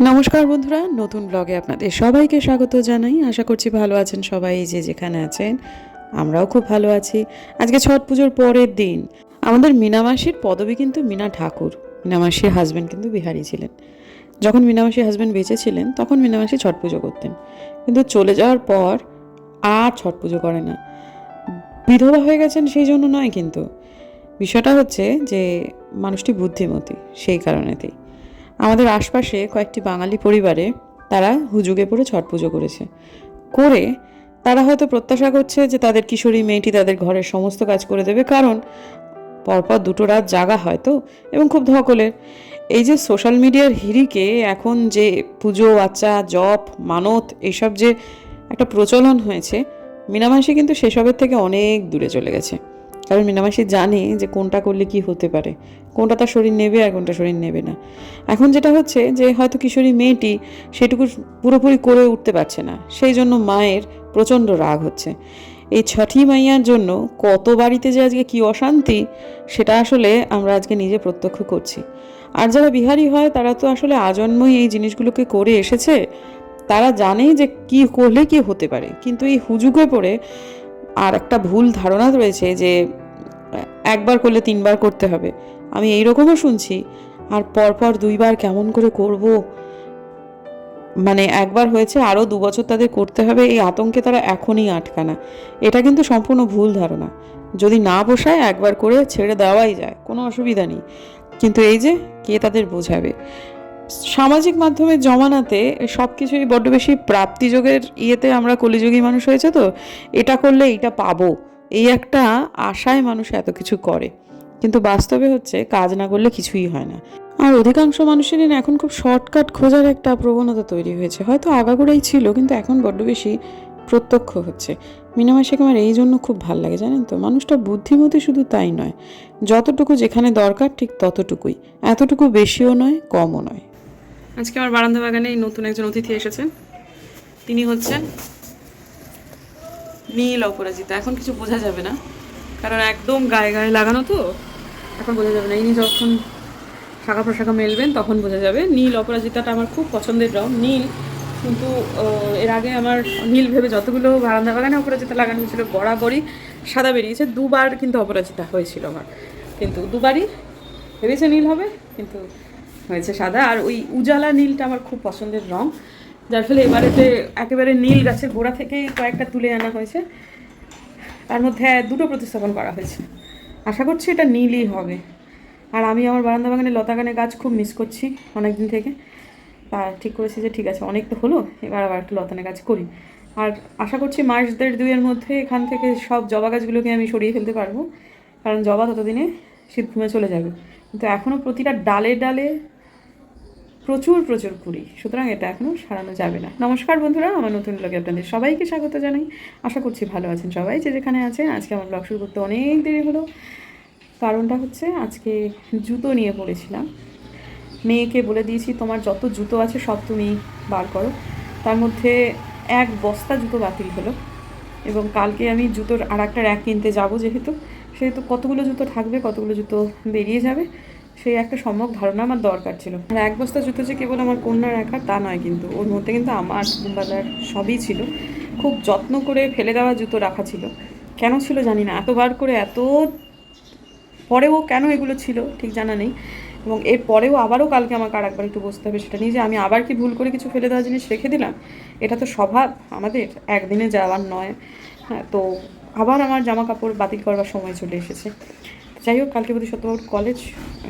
নমস্কার বন্ধুরা, নতুন ব্লগে আপনাদের সবাইকে স্বাগত জানাই। আশা করছি ভালো আছেন সবাই, যে যেখানে আছেন, আমরাও খুব ভালো আছি। আজকে ছট পুজোর পরের দিন, আমাদের মিনামাসির পদবী কিন্তু মিনা ঠাকুর। মিনামাসির হাজব্যান্ড কিন্তু বিহারি ছিলেন। যখন মিনামাসির হাজব্যান্ড বেঁচে ছিলেন, তখন মিনামাসি ছট পুজো করতেন। কিন্তু চলে যাওয়ার পর আর ছট পুজো করে না। বিধবা হয়ে গেছেন সেই জন্য নয় কিন্তু। বিষয়টা হচ্ছে যে মানুষটি বুদ্ধিমতী, সেই কারণেতেই। আমাদের আশপাশে কয়েকটি বাঙালি পরিবারে তারা হুজুগে পড়ে ছট পুজো করেছে। করে তারা হয়তো প্রত্যাশা করছে যে তাদের কিশোরী মেয়েটি তাদের ঘরের সমস্ত কাজ করে দেবে, কারণ পরপর দুটো রাত জাগা হয় তো, এবং খুব ধকলের এই যে সোশ্যাল মিডিয়ার হিরিকে এখন যে পুজো আচ্চা জপ, মানত এইসব যে একটা প্রচলন হয়েছে, মিনামাসি কিন্তু সেসবের থেকে অনেক দূরে চলে গেছে। কারণ মিনামাসি জানে যে কোনটা করলে কি হতে পারে। কোনটা তার শরীর নেবে আর কোনটা শরীর নেবে না। এখন যেটা হচ্ছে যে হয়তো কিশোরী মেয়েটি সেটুকু পুরোপুরি করে উঠতে পারছে না। সেই জন্য মায়ের প্রচণ্ড রাগ হচ্ছে। এই ছঠি মাইয়ার জন্য কত বাড়িতে যে আজকে কি অশান্তি, সেটা আসলে আমরা আজকে নিজে প্রত্যক্ষ করছি। আর যারা বিহারি হয়, তারা তো আসলে আজন্মই এই জিনিসগুলোকে করে এসেছে। তারা জানেই যে কি করলে কি হতে পারে। কিন্তু এই হুজুগে পড়ে আর একটা ভুল ধারণা রয়েছে যে, একবার করলে তিনবার করতে হবে। আমি এই রকমও শুনছি। আর পরপর দুইবার কেমন করে করব? মানে একবার হয়েছে, আরও দু বছর তাদের করতে হবে, এই আতঙ্কে তারা এখনই আটকানা। এটা কিন্তু সম্পূর্ণ ভুল ধারণা। যদি না বসায়, একবার করে ছেড়ে দেওয়াই যায়, কোনো অসুবিধা নেই। কিন্তু এই যে, কে তাদের বোঝাবে? সামাজিক মাধ্যমের জমানাতে সব কিছুই বড্ড বেশি প্রাপ্তিযোগের ইয়েতে আমরা কলিযুগী মানুষ হয়েছে তো, এটা করলে এইটা পাবো। এই একটা আশায় মানুষ এত কিছু করে। কিন্তু বাস্তবে হচ্ছে কাজ না করলে কিছুই হয় না। আর অধিকাংশ মানুষেরই না এখন খুব শর্টকাট খোঁজার একটা প্রবণতা তৈরি হয়েছে। হয়তো আগাগোড়াই ছিল, কিন্তু এখন বড্ড বেশি প্রত্যক্ষ হচ্ছে। মিনামাসিকে আমার এই জন্য খুব ভালো লাগে, জানেন তো? মানুষটা বুদ্ধিমতী শুধু তাই নয়। যতটুকু যেখানে দরকার ঠিক ততটুকুই। এতটুকু বেশিও নয়, কমও নয়। আজকে আমার বারান্দা বাগানে নতুন একজন অতিথি এসেছেন তিনি হচ্ছেন নীল অপরাজিতা। এখন কিছু বোঝা যাবে না, কারণ একদম গায়ে গায়ে লাগানো তো। এখন বোঝা যাবে না, ইনি যখন শাখা প্রশাখা মেলবেন তখন বোঝা যাবে। নীল অপরাজিতাটা আমার খুব পছন্দের রং, নীল। কিন্তু এর আগে আমার নীল ভেবে যতগুলো বারান্দা বাগানে অপরাজিতা লাগানো হয়েছিল বরাবরই সাদা বেরিয়েছে। দুবার কিন্তু অপরাজিতা হয়েছিল আমার। কিন্তু দুবারই ভেবেছে নীল হবে, কিন্তু হয়েছে সাদা। আর ওই উজালা নীলটা আমার খুব পছন্দের রং। যার ফলে এবারেতে একেবারে নীল গাছের গোড়া থেকেই কয়েকটা তুলে আনা হয়েছে। তার মধ্যে দুটো প্রতিস্থাপন করা হয়েছে। আশা করছি এটা নীলই হবে। আর আমি আমার বারান্দা বাগানে লতা গানের গাছ খুব মিস করছি অনেক দিন থেকে। তা ঠিক করেছি যে ঠিক আছে, অনেক তো হলো, এবার আবার একটু লতানের গাছ করি। আর আশা করছি মাস দেড় দুইয়ের মধ্যে এখান থেকে সব জবা গাছগুলোকে আমি সরিয়ে ফেলতে পারব। কারণ জবা ততদিনে শীত ঘুমে চলে যাবে। কিন্তু এখনও প্রতিটা ডালে ডালে প্রচুর প্রচুর কুড়ি। সুতরাং এটা এখনও সারানো যাবে না। নমস্কার বন্ধুরা, আমার নতুন ব্লগে আপনাদের সবাইকে স্বাগত জানাই। আশা করছি ভালো আছেন সবাই। যে যেখানে আছেন, আজকে আমার ব্লগ শুরু করতে অনেক দেরি হলো। কারণটা হচ্ছে, আজকে জুতো নিয়ে পড়েছিলাম। মেয়েকে বলে দিয়েছি, তোমার যত জুতো আছে, সব তুমি বার করো। তার মধ্যে এক বস্তা জুতো বাতিল হলো এবং কালকে আমি জুতোর আর একটা র্যাক কিনতে যাব যেহেতু। সেহেতু কতগুলো জুতো থাকবে, কতগুলো জুতো বেরিয়ে যাবে সেই একটা সম্যক ধারণা আমার দরকার ছিল। আর এক বস্তা জুতো যে কেবল আমার কন্যার একা তা নয় কিন্তু, ওর মধ্যে কিন্তু আমার কুম্বালার সবই ছিল। খুব যত্ন করে ফেলে দেওয়া জুতো রাখা ছিল। কেন ছিল জানি না, এতবার করে এত পরেও কেন এগুলো ছিল ঠিক জানা নেই। এবং এর পরেও আবারও কালকে আমাকে আর একবার একটু বসতে হবে, সেটা নিয়ে যে আমি আবার কি ভুল করে কিছু ফেলে দেওয়া জিনিস রেখে দিলাম, এটা তো স্বভাব, আমাদের একদিনে যাওয়ার নয়। হ্যাঁ তো আবার আমার জামা কাপড় বাতিল করবার সময় চলে এসেছে। যাই হোক, কালকে বোধহয় সত্যবাবুর কলেজ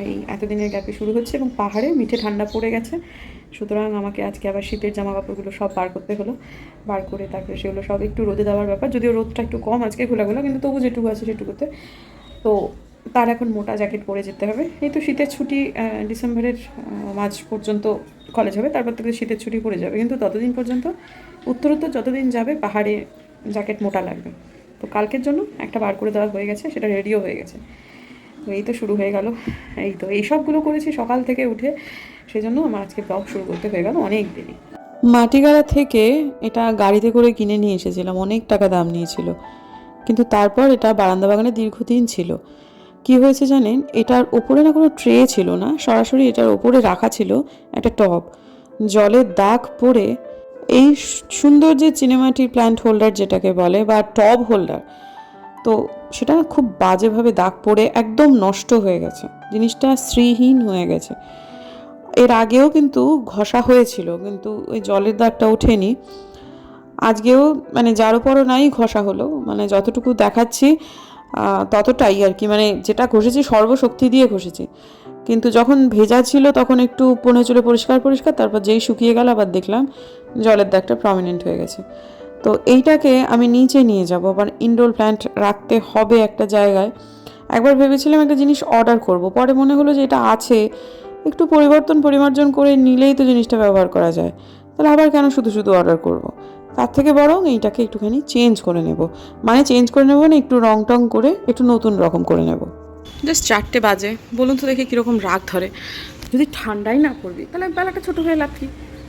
এই এতদিনের গ্যাপে শুরু হচ্ছে এবং পাহাড়ে মিঠে ঠান্ডা পড়ে গেছে। সুতরাং আমাকে আজকে আবার শীতের জামা কাপড়গুলো সব বার করতে হলো। বার করে তারপরে সেগুলো সব একটু রোদে দেওয়ার ব্যাপার। যদিও রোদটা একটু কম আজকে খোলা খোলা কিন্তু তবু যেটুকু আছে সেটুকুতে। তো তার এখন মোটা জ্যাকেট পরে যেতে হবে। এই তো শীতের ছুটি ডিসেম্বরের মাঝ পর্যন্ত কলেজ হবে। তারপর থেকে শীতের ছুটি পড়ে যাবে। কিন্তু ততদিন পর্যন্ত উত্তরোত্তর যতদিন যাবে, পাহাড়ে জ্যাকেট মোটা লাগবে। তো কালকের জন্য একটা বার করে দেওয়া হয়ে গেছে, সেটা রেডিও হয়ে গেছে। এই তো শুরু হয়ে গেল। এই তো, এই সবগুলো করেছি সকাল থেকে উঠে সেই জন্য আমার আজকে ব্লগ শুরু করতে হয়ে গেল অনেক দেরি। মাটিগাড়া থেকে এটা গাড়িতে করে কিনে নিয়ে এসেছিলাম, অনেক টাকা দাম নিয়েছিল। কিন্তু তারপর এটা বারান্দা বাগানে দীর্ঘদিন ছিল। কি হয়েছে জানেন, এটার ওপরে না কোনো ট্রে ছিল না, সরাসরি এটার ওপরে রাখা ছিল একটা টব। জলের দাগ পড়ে এই সুন্দর যে চিনেমাটির প্ল্যান্ট হোল্ডার যেটাকে বলে বা টব হোল্ডার তো সেটা খুব বাজেভাবে দাগ পড়ে একদম নষ্ট হয়ে গেছে। জিনিসটা শ্রীহীন হয়ে গেছে। এর আগেও কিন্তু ঘষা হয়েছিল, কিন্তু ওই জলের দাগটা ওঠেনি। আজকেও মানে যার উপরও নাই ঘষা হলো মানে যতটুকু দেখাচ্ছি ততটাই আর কি। মানে যেটা ঘষেছি সর্বশক্তি দিয়ে ঘষেছি। কিন্তু যখন ভেজা ছিল তখন একটু পনে চলে পরিষ্কার পরিষ্কার তারপর যেই শুকিয়ে গেল আবার দেখলাম জলের দাগটা প্রমিনেন্ট হয়ে গেছে। তো এইটাকে আমি নিচে নিয়ে যাব, আবার ইনডোর প্ল্যান্ট রাখতে হবে একটা জায়গায়। একবার ভেবেছিলাম একটা জিনিস অর্ডার করব, পরে মনে হলো যে এটা আছে, একটু পরিবর্তন পরিমার্জন করে নিলেই তো জিনিসটা ব্যবহার করা যায়। তাহলে আবার কেন শুধু শুধু অর্ডার করব। তার থেকে বরং এইটাকে একটুখানি চেঞ্জ করে নেব। মানে চেঞ্জ করে নেব না, একটু রং টং করে, একটু নতুন রকম করে নেব। জাস্ট চারটে বাজে, বলুন তো দেখে কীরকম রাগ ধরে। যদি ঠান্ডাই না পড়বি, তাহলে বেলাটা ছোটো হয়ে লাভ কি?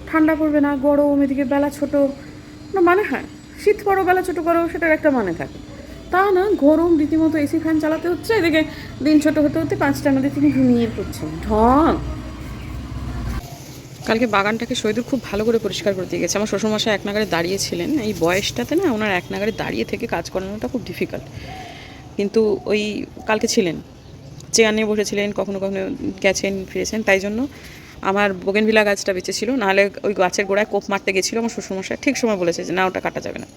ঠান্ডা পড়বে না, গরম, এদিকে বেলা ছোট। না মানে হয়, শীত করো বেলা ছোটো করো, সেটার একটা মানে থাকে। তা না, গরম রীতিমতো এসি ফ্যান চালাতে হচ্ছে, এদিকে দিন ছোট হতে হতে পাঁচটা নদী তিনি ঘুমিয়ে পড়ছেন ঢং। কালকে বাগানটাকে শহীদুর খুব ভালো করে পরিষ্কার করে দিয়ে গেছে। আমার শ্বশুরমশাই এক নাগারে দাঁড়িয়েছিলেন। এই বয়সটাতে না, ওনার এক নাগারে দাঁড়িয়ে থেকে কাজ করানোটা খুব ডিফিকাল্ট কিন্তু ওই কালকে ছিলেন। চেয়ার নিয়ে বসেছিলেন, কখনো কখনো গেছেন, ফিরেছেন, তাই জন্য আমার বোগেনভিলা গাছটা বেঁচে ছিল, নাহলে ওই গাছের গোড়ায় কোপ মারতে গেছিল আমার শ্বশুরমশাই। ঠিক সময় বলেছে যে, না, ওটা কাটা যাবে না।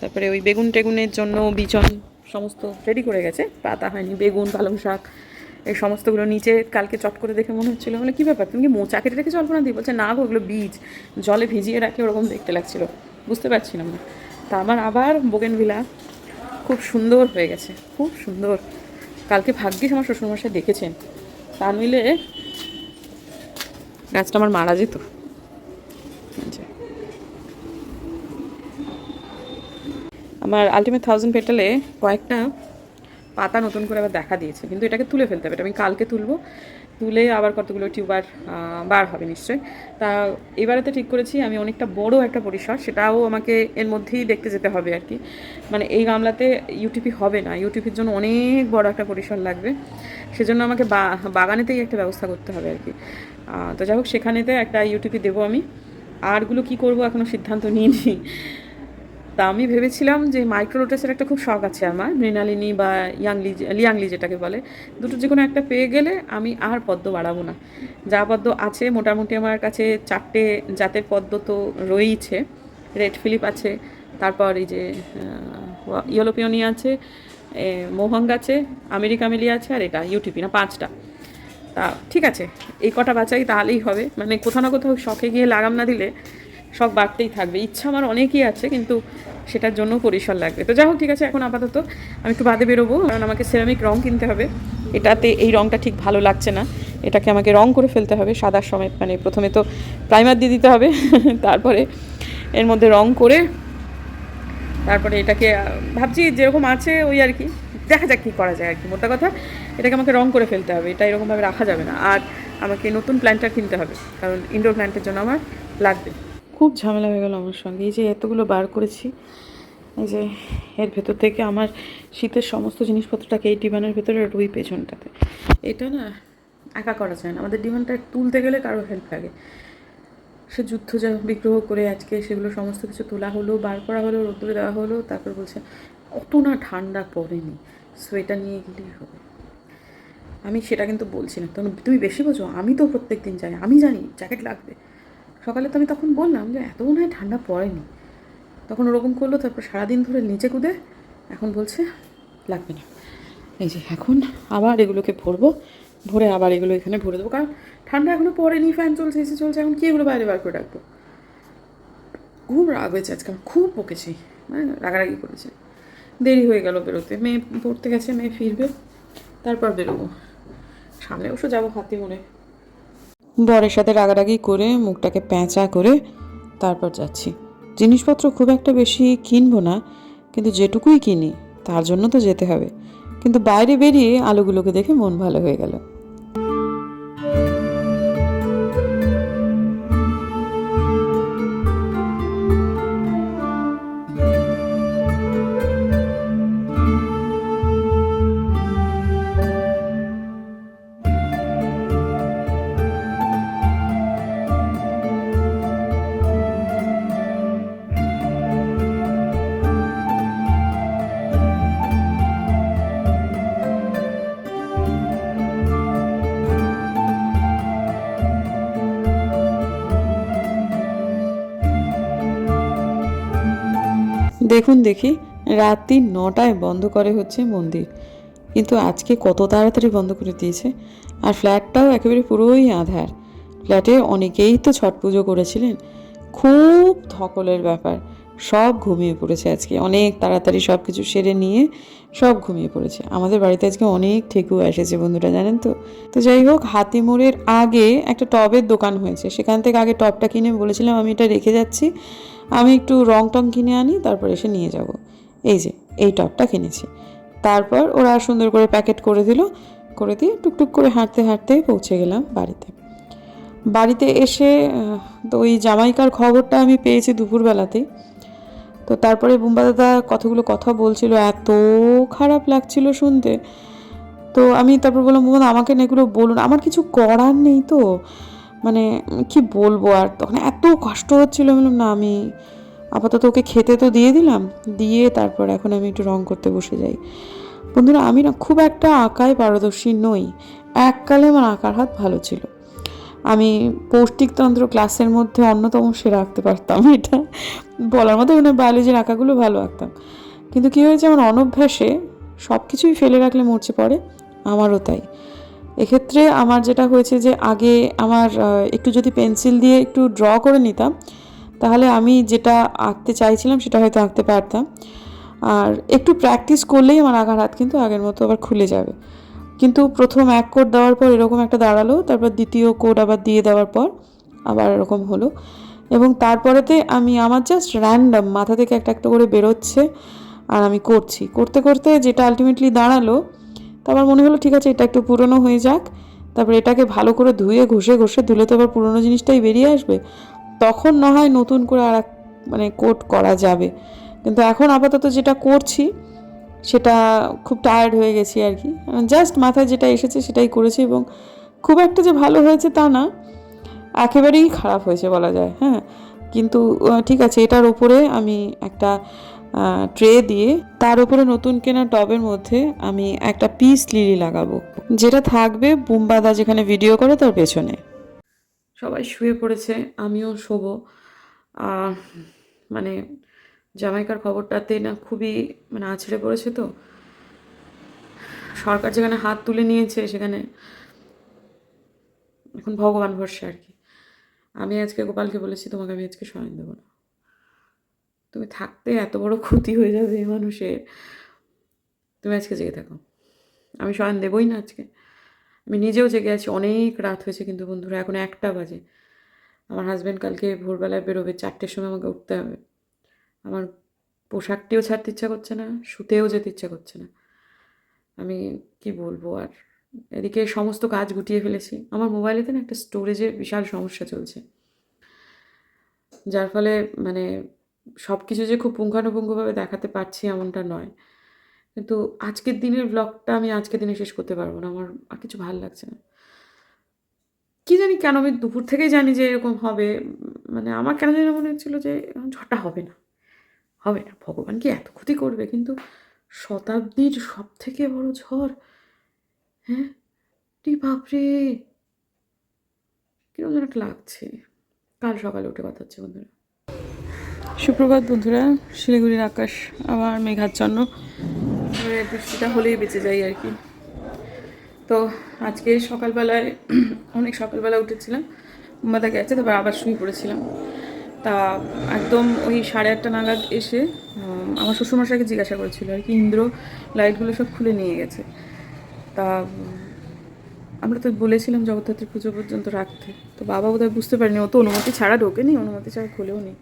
তারপরে ওই বেগুন টেগুনের জন্য বিচন সমস্ত রেডি করে গেছে, পাতা হয়নি, বেগুন, পালং শাক, এই সমস্তগুলো নিচে কালকে চট করে দেখে মনে হচ্ছিল মানে কী ব্যাপার, তুমি কি মোচা কেটে রেখে জল্পনা দিই বলছে, না গো, ওগুলো বীজ, জলে ভিজিয়ে রাখে ওরকম দেখতে লাগছিল। বুঝতে পারছিলাম না। তা আমার আবার বোগেনভিলা খুব সুন্দর হয়ে গেছে, খুব সুন্দর। কালকে ভাগ্যিস আমার শ্বশুরমশাই দেখেছেন। তা নইলে গাছটা আমার মারা যেত। আমার আলটিমেট থাউজেন্ড পেটালে কয়েকটা পাতা নতুন করে আবার দেখা দিয়েছে। কিন্তু এটাকে তুলে ফেলতে হবে, এটা আমি কালকে তুলবো। তুলে আবার কতগুলো টিউবার বার হবে নিশ্চয়ই। তা এবারে তো ঠিক করেছি, আমি অনেকটা বড় একটা পরিসর, সেটাও আমাকে এর মধ্যেই দেখতে যেতে হবে আর কি। মানে এই গামলাতে ইউটিপি হবে না ইউটিপির জন্য অনেক বড় একটা পরিসর লাগবে। সেজন্য আমাকে বাগানেতেই একটা ব্যবস্থা করতে হবে আর কি। তো যাই হোক, সেখানেতে একটা ইউটিপি দেবো আমি। আরগুলো কি করব এখনও সিদ্ধান্ত নিইনি। তা আমি ভেবেছিলাম যে মাইক্রোলোটাসের একটা খুব শখ আছে আমার, মৃণালিনী বা ইয়াংলি লিয়াংলি যেটাকে বলে। দুটো যে কোনো একটা পেয়ে গেলে আমি আর পদ্ম বাড়াবো না। যা পদ্ম আছে, মোটামুটি আমার কাছে চারটে জাতের পদ্ম তো রয়েইছে। রেড ফিলিপ আছে, তারপর এই যে ইয়েলোপিওনি আছে মোহঙ্গ আছে আমেরিকা মিলি আছে, আর এটা ইউটিপি না, পাঁচটা। তা, ঠিক আছে, এই কটা বাঁচাই তাহলেই হবে। মানে কোথাও না কোথাও শখে গিয়ে লাগাম না দিলে শখ বাড়তেই থাকবে। ইচ্ছা আমার অনেকই আছে, কিন্তু সেটার জন্য পরিসর লাগবে। তো যাই হোক, ঠিক আছে, এখন আপাতত আমি একটু বাদে বেরোবো, কারণ আমাকে সেরামিক রং কিনতে হবে। এটাতে এই রংটা ঠিক ভালো লাগছে না। এটাকে আমাকে রং করে ফেলতে হবে সাদার সময় মানে প্রথমে তো প্রাইমার দিয়ে দিতে হবে, তারপরে এর মধ্যে রং করে তারপরে এটাকে ভাবছি যেরকম আছে ওই আর কি। দেখা যাক কী করা যায় আর কি, মোটা কথা। এটাকে আমাকে রং করে ফেলতে হবে, এটা এরকমভাবে রাখা যাবে না। আর আমাকে নতুন প্ল্যান্টার কিনতে হবে, কারণ ইনডোর প্ল্যান্টের জন্য আমার লাগবে। খুব ঝামেলা হয়ে গেল আমার সঙ্গে। এই যে এতগুলো বার করেছি, এই যে এর ভেতর থেকে আমার শীতের সমস্ত জিনিসপত্রটাকে এই ডিমানের ভেতরে রুই পেছনটাতে। এটা না একা করা যায় না। আমাদের ডিমানটা তুলতে গেলে কারও হেল্প লাগে। সে যুদ্ধ যা বিগ্রহ করে আজকে সেগুলো সমস্ত কিছু তোলা হলো, বার করা হলো, রোদ্দুরে দেওয়া হলো, তারপর বলছে, অত না ঠান্ডা পড়েনি। সোয়েটার নিয়ে গেলেই হবে। আমি সেটা কিন্তু বলছি না। তখন তুমি বেশি বোঝো, আমি তো প্রত্যেক দিন যাই, আমি জানি জ্যাকেট লাগবে। সকালে তো আমি তখন বললাম যে এত মনে হয় ঠান্ডা পড়েনি। তখন ওরকম করল, তারপর সারাদিন ধরে নিচে কুদে, এখন বলছে লাগবে না। এই যে এখন আবার এগুলোকে ভরবো, ভরে আবার এগুলো এখানে ভরে দেবো। কারণ ঠান্ডা এখনও পড়েনি ফ্যান চলছে এসে চলছে, এখন কি এগুলো বাইরে বার করে রাখব? খুব রাগ হয়েছে আজকে আমার খুব বকেছি মানে রাগারাগি করেছে। দেরি হয়ে গেল বেরোতে। মেয়ে পড়তে গেছে, মেয়ে ফিরবে, তারপর বেরোবো। সামনে অবশ্য যাব হাতি মনে বরের সাথে রাগারাগি করে মুখটাকে প্যাঁচা করে তারপর যাচ্ছি। জিনিসপত্র খুব একটা বেশি কিনবো না, কিন্তু যেটুকুই কিনি, তার জন্য তো যেতে হবে। কিন্তু বাইরে বেরিয়ে আলোগুলোকে দেখে মন ভালো হয়ে গেল। দেখুন দেখি, রাত্রি নটায় বন্ধ করে হচ্ছে মন্দির। কিন্তু আজকে কত তাড়াতাড়ি বন্ধ করে দিয়েছে। আর ফ্ল্যাটটাও একেবারে পুরোই আধার। ফ্ল্যাটে অনেকেই তো ছট পুজো করেছিলেন। খুব ধকলের ব্যাপার। সব ঘুমিয়ে পড়েছে আজকে। অনেক তাড়াতাড়ি সব কিছু সেরে নিয়ে সব ঘুমিয়ে পড়েছে। আমাদের বাড়িতে আজকে অনেক ঠেকু এসেছে বন্ধুরা, জানেন তো? তো যাই হোক হাতিমোড়ের আগে একটা টবের দোকান হয়েছে। সেখান থেকে আগে টবটা কিনে বলেছিলাম, আমি এটা রেখে যাচ্ছি। আমি একটু রং টং কিনে আনি, তারপর এসে নিয়ে যাব। এই যে, এই টবটা কিনেছি। তারপর ওরা সুন্দর করে প্যাকেট করে দিল, করে দিয়ে টুকটুক করে হাঁটতে হাঁটতে পৌঁছে গেলাম বাড়িতে। বাড়িতে এসে তো ওই জামাইকার খবরটা আমি পেয়েছি দুপুরবেলাতেই। তো তারপরে বুম্বা দাদা কতগুলো কথা বলছিল, এত খারাপ লাগছিল শুনতে। তো আমি তারপর বললাম বুম্বা আমাকে না এগুলো বলুন। আমার কিছু করার নেই তো। মানে কি বলব আর? তখন এত কষ্ট হচ্ছিল বললাম, না, আমি আপাতত ওকে খেতে তো দিয়ে দিলাম। দিয়ে তারপর এখন আমি একটু রং করতে বসে যাই। বন্ধুরা, আমি না খুব একটা আঁকায় পারদর্শী নই। এককালে আমার আঁকার হাত ভালো ছিল। আমি পৌষ্টিকতন্ত্র ক্লাসের মধ্যে অন্যতম সেরা আঁকতে পারতাম এটা। বলার মতো মানে বায়োলজির আঁকাগুলো ভালো আঁকতাম। কিন্তু কী হয়েছে আমার অনভ্যাসে সব কিছুই ফেলে রাখলে মরচে পড়ে আমারও তাই। এক্ষেত্রে আমার যেটা হয়েছে যে আগে আমার একটু যদি পেন্সিল দিয়ে একটু ড্র করে নিতাম, তাহলে আমি যেটা আঁকতে চাইছিলাম সেটা হয়তো আঁকতে পারতাম। আর একটু প্র্যাকটিস করলেই আমার আঁকার হাত কিন্তু আগের মতো আবার খুলে যাবে। কিন্তু প্রথম এক কোড দেওয়ার পর এরকম একটা দাঁড়াল, তারপর দ্বিতীয় কোড আবার দিয়ে দেওয়ার পর আবার এরকম হলো। এবং তারপরেতে আমি, আমার জাস্ট র্যান্ডম মাথা থেকে একটা একটা করে বেরোচ্ছে আর আমি করছি। করতে করতে যেটা আলটিমেটলি দাঁড়াল তারপর মনে হলো ঠিক আছে, এটা একটু পুরনো হয়ে যাক। তারপর এটাকে ভালো করে ধুয়ে, ঘষে ঘষে ধুলে তো আবার পুরনো জিনিসটাই বেরিয়ে আসবে। তখন না হয় নতুন করে আর মানে কোট করা যাবে। কিন্তু এখন আপাতত যেটা করছি সেটা খুব টায়ার্ড হয়ে গেছি আর কি। জাস্ট মাথায় যেটা এসেছে সেটাই করেছি এবং খুব একটা যে ভালো হয়েছে তা না, একেবারেই খারাপ হয়েছে বলা যায় হ্যাঁ। কিন্তু ঠিক আছে, এটার ওপরে আমি একটা ট্রে দিয়ে তার উপরে নতুন কেনা টবের মধ্যে আমি একটা পিস লিলি লাগাবো, যেটা থাকবে বুম্বাদা যেখানে ভিডিও করে তার পেছনে। সবাই শুয়ে পড়েছে, আমিও শোবো। মানে জামাইকার খবরটাতে না খুবই মানে আছড়ে পড়েছে তো। সরকার যেখানে হাত তুলে নিয়েছে সেখানে এখন ভগবান ভরসা আর কি। আমি আজকে গোপালকে বলেছি, তোমাকে আমি আজকে শয়ন দেবো না। তুমি থাকতে এত বড় ক্ষতি হয়ে যাবে মানুষের তুমি আজকে জেগে থাকো। আমি শয়ন দেবই না আজকে। আমি নিজেও জেগে আছি, অনেক রাত হয়েছে কিন্তু বন্ধুরা, এখন একটা বাজে। আমার হাজব্যান্ড কালকে ভোরবেলায় বেরোবে, চারটের সময় আমাকে উঠতে হবে। আমার পোশাকটিও ছাড়তে ইচ্ছা করছে না শুতেও যেতে ইচ্ছা করছে না। আমি কি বলব আর? এদিকে সমস্ত কাজ গুটিয়ে ফেলেছি। আমার মোবাইলেতে না একটা স্টোরেজের বিশাল সমস্যা চলছে। যার ফলে মানে সব কিছু যে খুব পুঙ্খানুপুঙ্খভাবে দেখাতে পারছি এমনটা নয়। কিন্তু আজকের দিনের ব্লগটা আমি আজকের দিনে শেষ করতে পারব না। আমার আর কিছু ভালো লাগছে না। কি জানি কেন আমি দুপুর থেকেই জানি যে এরকম হবে। মানে আমার কেন জানি মনে হচ্ছিল যে ঝড়টা হবে না। হবে। না ভগবান কি এত ক্ষতি করবে? কিন্তু শতাব্দীর সব থেকে বড় ঝড় হ্যাঁ? রে বাপরে! কীরকম যেন একটা লাগছে। কাল সকালে উঠে কথা হচ্ছে বন্ধুরা। সুপ্রভাত বন্ধুরা শিলিগুড়ির আকাশ আবার মেঘাচ্ছন্ন। বৃষ্টিটা হলেই বেঁচে যাই আর কি। তো আজকে সকালবেলায় অনেক সকালবেলা উঠেছিলাম মাথা গেছে তারপর আবার শুয়ে পড়েছিলাম। তা একদম ওই সাড়ে আটটা নাগাদ এসে আমার শ্বশুরমশাইকে জিজ্ঞাসা করেছিল আর কি, ইন্দ্র, লাইটগুলো সব খুলে নিয়ে গেছে। তা, আমরা তো বলেছিলাম জগদ্ধাত্রী পুজো পর্যন্ত রাখতে। তো বাবা বোধহয় বুঝতে পারিনি, ও তো অনুমতি ছাড়া ঢোকেনি, অনুমতি ছাড়া খুলেও নি।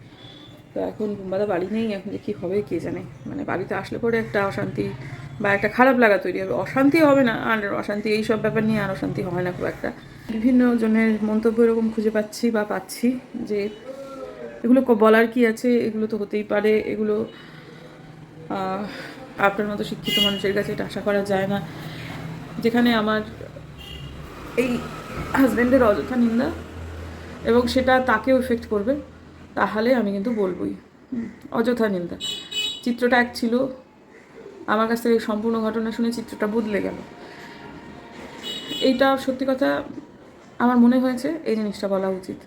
তো এখন বুম্বাদা বাড়ি নেই, এখন যে কী হবে কে জানে। মানে বাড়িতে আসলে পরে একটা অশান্তি বা একটা খারাপ লাগা তৈরি হবে। অশান্তি হবে না, আর অশান্তি এই সব ব্যাপার নিয়ে আর অশান্তি হয় না খুব একটা। বিভিন্ন জনের মন্তব্য এরকম খুঁজে পাচ্ছি বা পাচ্ছি যে এগুলো বলার কি আছে? এগুলো তো হতেই পারে। এগুলো আপনার মতো শিক্ষিত মানুষের কাছে এটা আশা করা যায় না। যেখানে আমার এই হাজব্যান্ডের অযথা নিন্দা এবং সেটা তাকেও এফেক্ট করবে, তাহলে আমি কিন্তু বলবই। অযথা নিন্দা। চিত্রটা এক ছিল, আমার কাছ থেকে সম্পূর্ণ ঘটনা শুনে চিত্রটা বদলে গেল। এইটা সত্যি কথা, আমার মনে হয়েছে এই জিনিসটা বলা উচিত।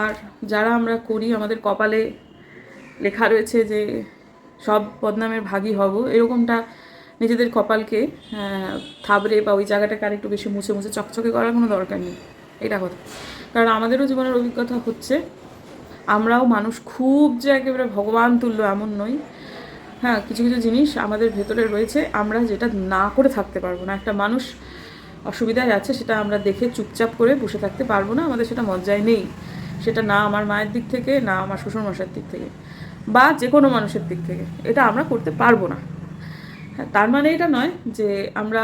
আর যারা আমরা করি, আমাদের কপালে লেখা রয়েছে যে সব বদনামের ভাগী হব। এরকমটা নিজেদের কপালকে থাবড়ে বা ওই জায়গাটাকে আরেকটু বেশি মুছে মুছে চকচকে করার কোনো দরকার নেই। এটা কথা। কারণ আমাদেরও জীবনের অভিজ্ঞতা হচ্ছে, আমরাও মানুষ খুব যে একেবারে ভগবান তুল্য এমন নই। হ্যাঁ কিছু কিছু জিনিস আমাদের ভেতরে রয়েছে, আমরা যেটা না করে থাকতে পারব না। একটা মানুষ অসুবিধায় আছে, সেটা আমরা দেখে চুপচাপ করে বসে থাকতে পারব না, আমাদের সেটা মজ্জায় নেই। সেটা না আমার মায়ের দিক থেকে, না আমার শ্বশুরমশাইয়ের দিক থেকে, বা যে কোনো মানুষের দিক থেকে, এটা আমরা করতে পারব না। হ্যাঁ তার মানে এটা নয় যে আমরা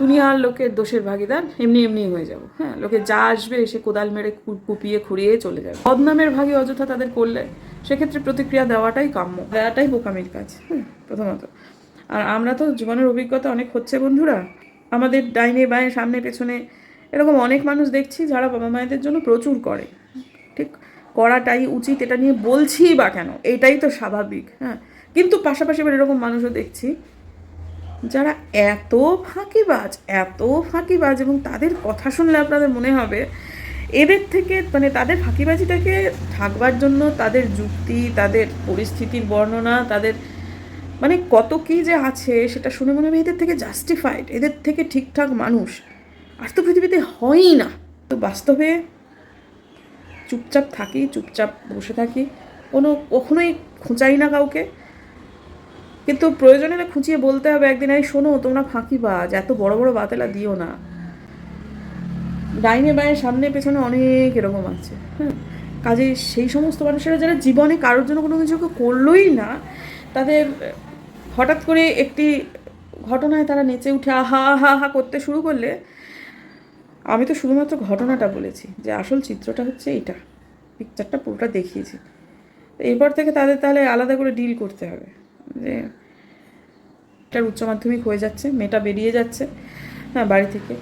দুনিয়ার লোকের দোষের ভাগিদার এমনি এমনি হয়ে যাব। হ্যাঁ লোকে যা আসবে এসে কোদাল মেরে কুপিয়ে খুঁড়িয়ে চলে যাবে। বদনামের ভাগে অযথা তাদের করলে সেক্ষেত্রে প্রতিক্রিয়া দেওয়াটাই কাম্য, দেওয়াটাই বোকামির কাজ হ্যাঁ প্রথমত। আর আমরা তো জীবনের অভিজ্ঞতা অনেক হচ্ছে বন্ধুরা, আমাদের ডাইনে বাঁয়ে, সামনে পেছনে এরকম অনেক মানুষ দেখছি যারা বাবা মায়েদের জন্য প্রচুর করে। ঠিক করাটাই উচিত, এটা নিয়ে বলছি বা কেন? এটাই তো স্বাভাবিক হ্যাঁ। কিন্তু পাশাপাশি এবার এরকম মানুষও দেখছি, যারা এত ফাঁকিবাজ এত ফাঁকিবাজ এবং তাদের কথা শুনলে আপনাদের মনে হবে, এদের থেকে মানে তাদের ফাঁকিবাজিটাকে ঢাকবার জন্য তাদের যুক্তি, তাদের পরিস্থিতির বর্ণনা, তাদের মানে কত কী যে আছে, সেটা শুনে মনে হবে এদের থেকে জাস্টিফাইড এদের থেকে ঠিকঠাক মানুষ। আর তো পৃথিবীতে হয়ই না। তো বাস্তবে চুপচাপ থাকি, চুপচাপ বসে থাকি। কোনো, কখনোই খুঁচাই না কাউকে। কিন্তু প্রয়োজনে না খুঁচিয়ে বলতে হবে একদিন, এই শোনো, তোমরা ফাঁকি বাজ, এত বড় বড় বাতেলা দিও না। ডাইনে বাঁয়ে সামনে পেছনে অনেক এরকম আছে। হ্যাঁ কাজে সেই সমস্ত মানুষেরা যারা জীবনে কারোর জন্য কোনো কিছু করলোই না, তাদের হঠাৎ করে একটি ঘটনায় তারা নেচে উঠে আহা হা হা করতে শুরু করলে আমি তো শুধুমাত্র ঘটনাটা বলেছি, যে আসল চিত্রটা হচ্ছে এইটা পিকচারটা পুরোটা দেখিয়েছি। এরপর থেকে তাদের তাহলে আলাদা করে ডিল করতে হবে, যে এটার উচ্চ মাধ্যমিক হয়ে যাচ্ছে, মেয়েটা বেরিয়ে যাচ্ছে হ্যাঁ বাড়ি থেকে।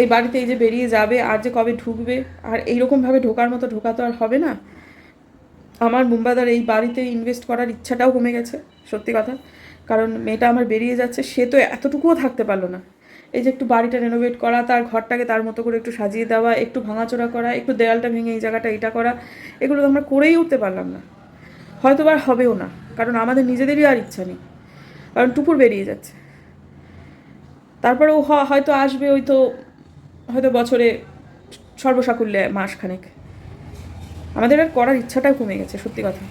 এই বাড়িতে এই যে বেরিয়ে যাবে, আর যে কবে ঢুকবে, আর এইরকমভাবে ঢোকার মতো ঢোকা তো আর হবে না। আমার মুম্বাদার এই বাড়িতে ইনভেস্ট করার ইচ্ছাটাও কমে গেছে, সত্যি কথা। কারণ মেয়েটা আমার বেরিয়ে যাচ্ছে, সে তো এতটুকুও থাকতে পারল না। এই যে একটু বাড়িটা রেনোভেট করা, তার ঘরটাকে তার মতো করে একটু সাজিয়ে দেওয়া, একটু ভাঙাচোরা করা, একটু দেয়ালটা ভেঙে এই জায়গাটা এটা করা, এগুলো তো আমরা করেই উঠতে পারলাম না। হয়তো আর হবেও না, কারণ আমাদের নিজেদেরই আর ইচ্ছা নেই। কারণ টুপুর বেরিয়ে যাচ্ছে। তারপরে ও হয়তো আসবে ওই তো, হয়তো বছরে সর্বসাকুল্যে মাসখানেক। আমাদের আর করার ইচ্ছাটাও কমে গেছে, সত্যি কথা।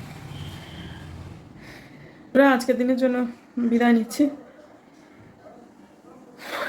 আমরা আজকের দিনের জন্য বিদায় নিচ্ছি।